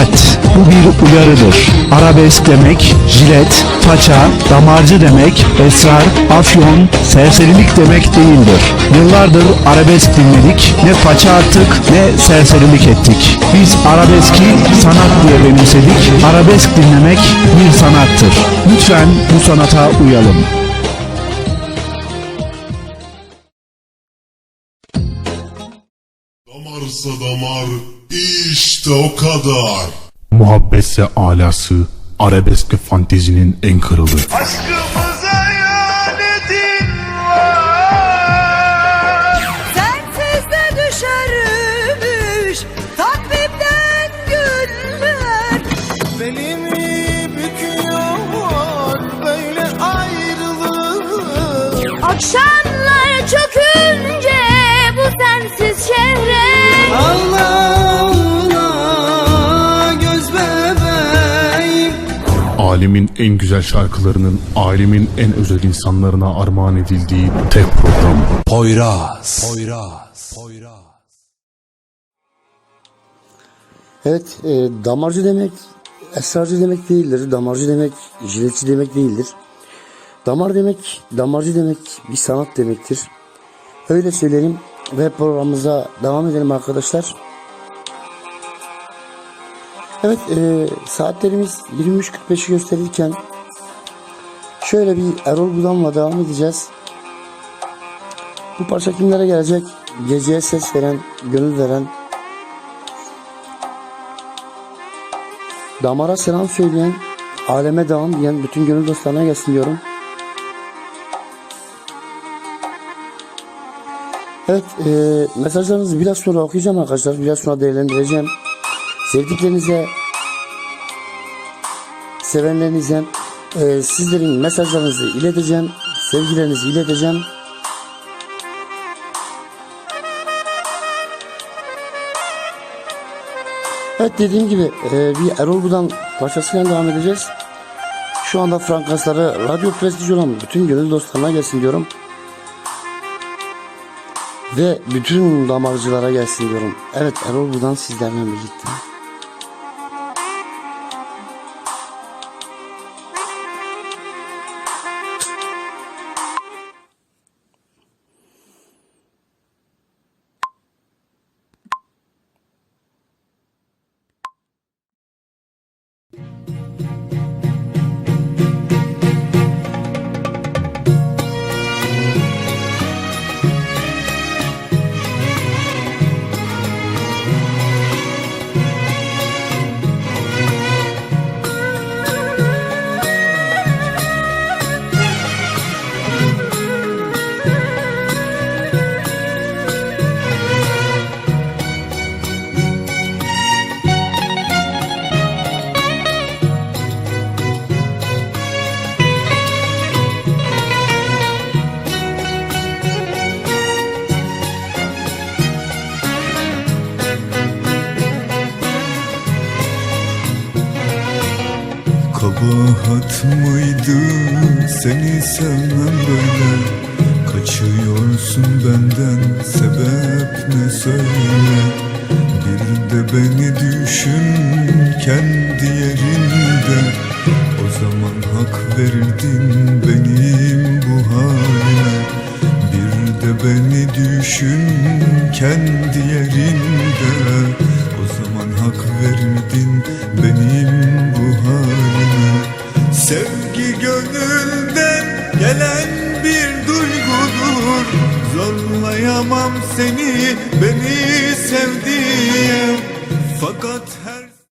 Dikkat! Bu bir uyarıdır. Arabesk demek, jilet, paça, damarcı demek, esrar, afyon, serserilik demek değildir. Yıllardır arabesk dinledik, ne paça attık ne serserilik ettik. Biz arabeski sanat diye benimsedik. Arabesk dinlemek bir sanattır. Lütfen bu sanata uyalım. Damarsa damar işte o kadar. Muhabbetse alası, arabesk fantezinin en kralı. Aşkımıza ihanetin var Sensiz de düşermiş takvimden günler Belimi büküyor böyle ayrılık Akşamlar çökünce bu sensiz şehre Alemin en güzel şarkılarının alemin en özel insanlarına armağan edildiği tek program. Poyraz. Poyraz. Evet, e, damarcı demek esrarcı demek değildir. Damarcı demek jiletçi demek değildir. Damar demek, damarcı demek bir sanat demektir. Öyle söyleyelim ve programımıza devam edelim arkadaşlar. Evet, e, saatlerimiz 23.45'i gösterirken şöyle bir Erol Budan'la devam edeceğiz. Bu parça kimlere gelecek? Geceye ses veren, gönül veren, Damara selam söyleyen, aleme devam diyen bütün gönül dostlarına gelsin diyorum. Evet, e, mesajlarınızı biraz sonra okuyacağım arkadaşlar. Biraz sonra değerlendireceğim. Sevdiklerinize, sevenlerinize e, sizlerin mesajlarınızı ileteceğim. Sevgilerinizi ileteceğim. Evet dediğim gibi e, bir Erol Budan parçasıyla devam edeceğiz. Şu anda Frankasları radyo prestij olan bütün gönül dostlarına gelsin diyorum. Ve bütün damarcılara gelsin diyorum. Evet Erol Budan sizlerle birlikte. Kabahat mıydı seni sevmem böyle? Kaçıyorsun benden sebep ne söyle? Bir de beni düşün kendi yerinde. O zaman hak verirdin benim bu halime Bir de beni düşün kendi Zorlayamam seni beni sevdiğim. Fakat her